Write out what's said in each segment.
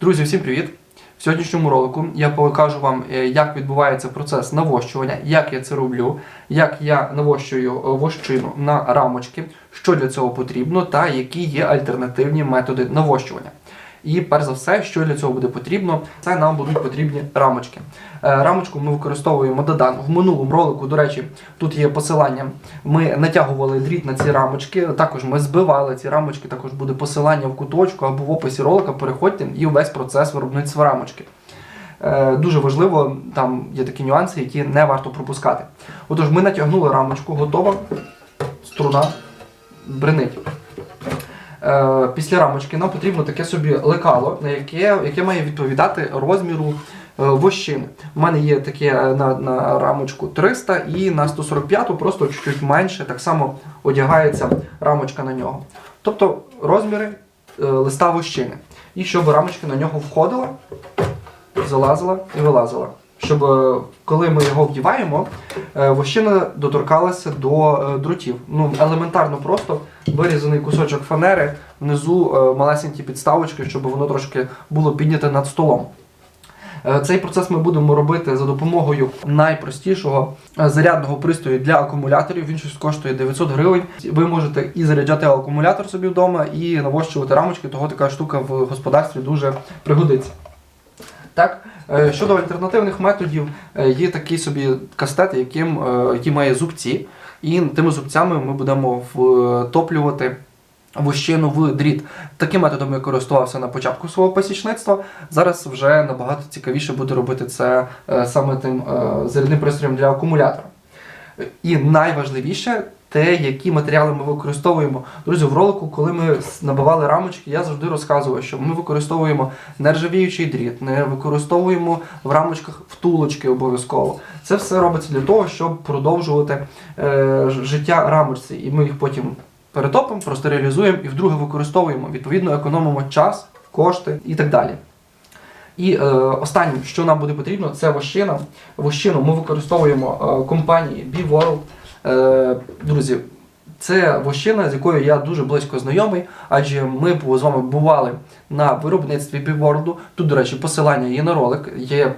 Друзі, всім привіт! В сьогоднішньому ролику я покажу вам, е, як відбувається процес навощування, як я це роблю, як я навощую е, вощину на рамочки, що для цього потрібно, та які є альтернативні методи навощування. І перш за все, що для цього буде потрібно, це нам будуть потрібні рамочки. Е, Рамочку ми використовуємо Додан. В минулому ролику, до речі, тут є посилання. Ми натягували дріт на ці рамочки. Також ми збивали ці рамочки. Також буде посилання в куточку або в описі ролика. Переходьте і увесь процес виробництва рамочки. Е, Дуже важливо, там є такі нюанси, які не варто пропускати. Отож, ми натягнули рамочку, готова струна бренить. Е, Після рамочки нам потрібно таке собі лекало, яке, яке має відповідати розміру е, вощини. У мене є таке е, на, на рамочку 300 і на 145 просто чуть-чуть менше, так само одягається рамочка на нього. Тобто розміри листа вощини. І щоб рамочка на нього входила, залазила і вилазила. Щоб е, коли ми його вдіваємо, е, вощина доторкалася до е, дротів. Ну, елементарно просто вирізаний кусочок фанери, внизу малесенькі підставочки, щоб воно трошки було підняте над столом. Цей процес ми будемо робити за допомогою найпростішого зарядного пристрою для акумуляторів. Він щось коштує 900 гривень. Ви можете і заряджати акумулятор собі вдома, і навощувати рамочки, того така штука в господарстві дуже пригодиться. Так, е, щодо альтернативних методів, е, є такий собі кастет, яким, е, який має зубці, і тими зубцями ми будемо втоплювати вощину в дріт. Таким методом я користувався на початку свого пасічництва. Зараз вже набагато цікавіше буде робити це саме тим зарядним пристроєм для акумулятора. І найважливіше те, які матеріали ми використовуємо. Друзі, в ролику, коли ми набивали рамочки, я завжди розказував, що ми використовуємо нержавіючий дріт, не використовуємо в рамочках втулочки обов'язково. Це все робиться для того, щоб продовжувати е, життя рамочці. І ми їх потім перетопимо, простерилізуємо і вдруге використовуємо. Відповідно, економимо час, кошти і так далі. І е, останнім, що нам буде потрібно, це вощина. Вощину ми використовуємо е, компанії B-World. Е, друзі, це вощина, з якою я дуже близько знайомий, адже ми з вами бували на виробництві B-World. Тут, до речі, посилання є на ролик, є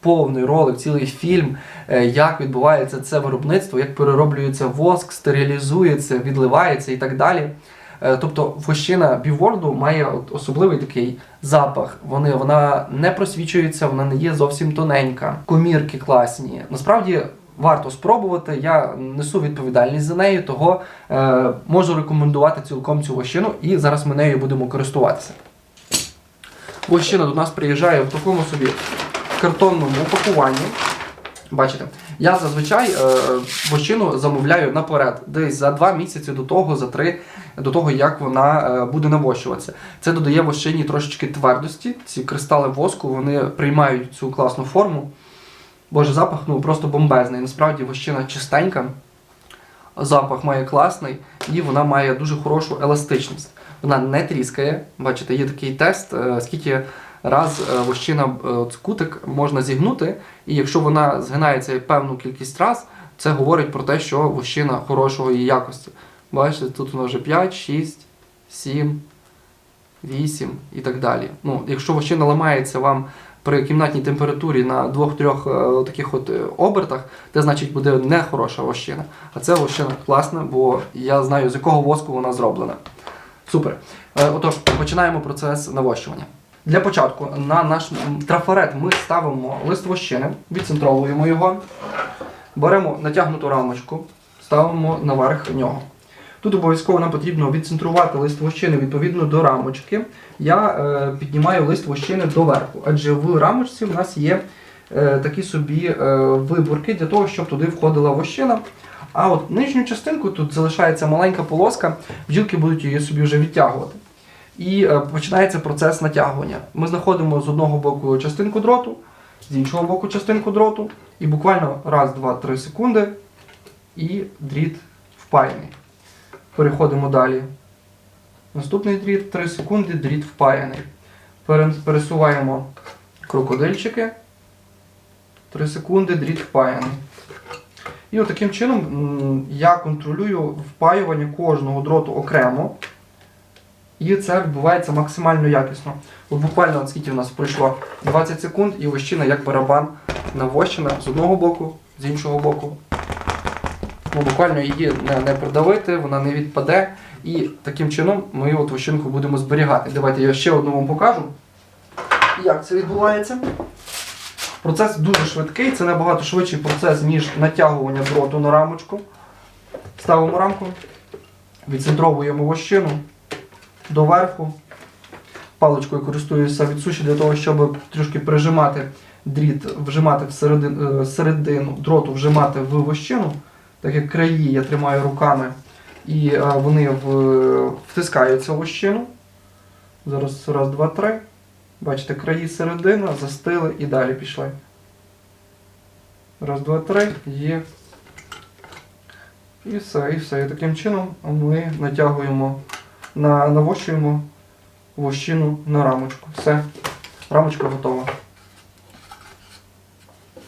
повний ролик, цілий фільм, е, як відбувається це виробництво, як перероблюється воск, стерилізується, відливається і так далі. Е, Тобто вощина біворду має особливий такий запах. Вони, вона не просвічується, вона не є зовсім тоненька. Комірки класні. Насправді варто спробувати. Я несу відповідальність за неї, того е, можу рекомендувати цілком цю вощину, і зараз ми нею будемо користуватися. Вощина до нас приїжджає в такому собі картонному упакуванні. Бачите, я зазвичай е, вощину замовляю наперед, десь за два місяці до того, за три, до того, як вона е, буде навощуватися. Це додає вощині трошечки твердості. Ці кристали воску вони приймають цю класну форму. Боже, запах ну просто бомбезний. Насправді вощина чистенька, запах має класний і вона має дуже хорошу еластичність. Вона не тріскає. Бачите, є такий тест, е, скільки раз е, вощина е, кутик можна зігнути, і якщо вона згинається певну кількість раз, це говорить про те, що вощина хорошої якості. Бачите, тут воно вже 5, 6, 7, 8 і так далі. Ну, якщо вощина ламається вам при кімнатній температурі на 2-3 е, таких от е, обертах, це значить буде не хороша вощина. А це вощина класна, бо я знаю, з якого воску вона зроблена. Супер. Е, Отож, починаємо процес навощування. Для початку на наш трафарет ми ставимо лист вощини, відцентровуємо його, беремо натягнуту рамочку, ставимо наверх нього. Тут обов'язково нам потрібно відцентрувати лист вощини відповідно до рамочки. Я е, піднімаю лист вощини доверху, адже в рамочці в нас є е, такі собі е, виборки для того, щоб туди входила вощина. А от нижню частинку тут залишається маленька полоска, бджілки будуть її собі вже відтягувати. І е, починається процес натягування. Ми знаходимо з одного боку частинку дроту, з іншого боку частинку дроту, і буквально раз, два, три секунди, і дріт впаяний. Переходимо далі. Наступний дріт 3 секунди, дріт впаяний. Пересуваємо крокодильчики. 3 секунди, дріт впаяний. І от таким чином я контролюю впаювання кожного дроту окремо. І це відбувається максимально якісно. От буквально скільки в нас пройшло 20 секунд, і вощина як барабан навощена з одного боку, з іншого боку. Ну, буквально її не, не придавити, вона не відпаде. І таким чином ми от вощинку будемо зберігати. Давайте я ще одну вам покажу, як це відбувається. Процес дуже швидкий, це набагато швидший процес, ніж натягування дроту на рамочку. Ставимо рамку, відцентровуємо вощину доверху. Паличкою користуюся від суші для того, щоб трішки прижимати дріт, вжимати всередину, е, середину дроту, вжимати в вощину, так як краї я тримаю руками і е, вони втискаються в вощину. Зараз раз, два, три. Бачите, краї середина, застили і далі пішли. Раз, два, три, є. І все, і все. І таким чином ми натягуємо, на, навощуємо вощину на рамочку. Все, рамочка готова.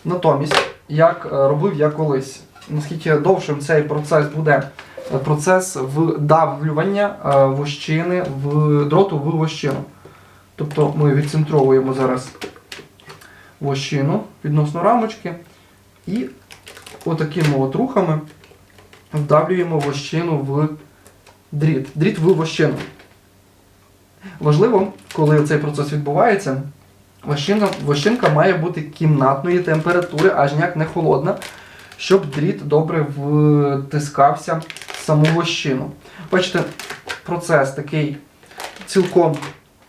Натомість, як е, робив я колись, наскільки довшим цей процес буде е, процес вдавлювання е, вощини в дроту в вощину. Тобто ми відцентровуємо зараз вощину відносно рамочки і отакими от рухами вдавлюємо вощину в дріт. Дріт в вощину. Важливо, коли цей процес відбувається, вощина, вощинка має бути кімнатної температури, аж ніяк не холодна, щоб дріт добре втискався в саму вощину. Бачите, процес такий цілком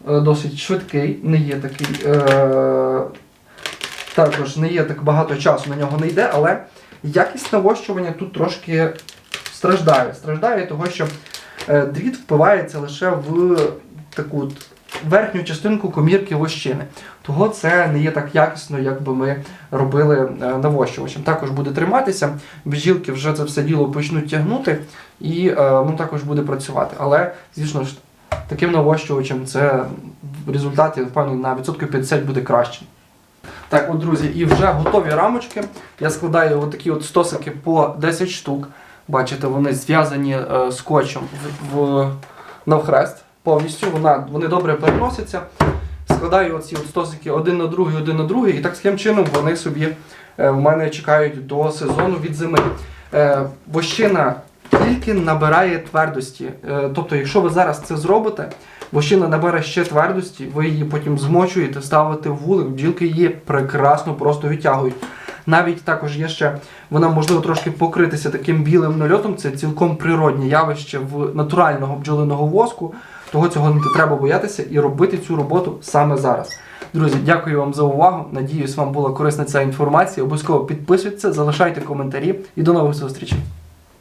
е, досить швидкий, не є такий. Е- також не є так багато часу на нього не йде, але якість навощування тут трошки страждає. Страждає того, що е, дріт впивається лише в таку верхню частинку комірки вощини. Того це не є так якісно, як би ми робили е, навощувачем. Також буде триматися, бджілки вже це все діло почнуть тягнути і е, ну, також буде працювати. Але, звісно ж, таким навощувачем це в результаті, певно, на відсотків 50 буде краще. Так, от, друзі, і вже готові рамочки. Я складаю отакі от стосики по 10 штук. Бачите, вони зв'язані е, скотчем в, в, навхрест повністю. Вона, вони добре переносяться. Складаю оці стосики один на другий, один на другий, і так таким чином вони собі е, в мене чекають до сезону від зими. Е, вощина тільки набирає твердості. Е, тобто, якщо ви зараз це зробите, вощина набере ще твердості, ви її потім змочуєте, ставите в вулик, бджілки її прекрасно просто відтягують. Навіть також є ще, вона можливо трошки покритися таким білим нальотом, це цілком природнє явище в натурального бджолиного воску. Того цього не треба боятися і робити цю роботу саме зараз. Друзі, дякую вам за увагу. Надіюсь, вам була корисна ця інформація. Обов'язково підписуйтесь, залишайте коментарі і до нових зустрічей.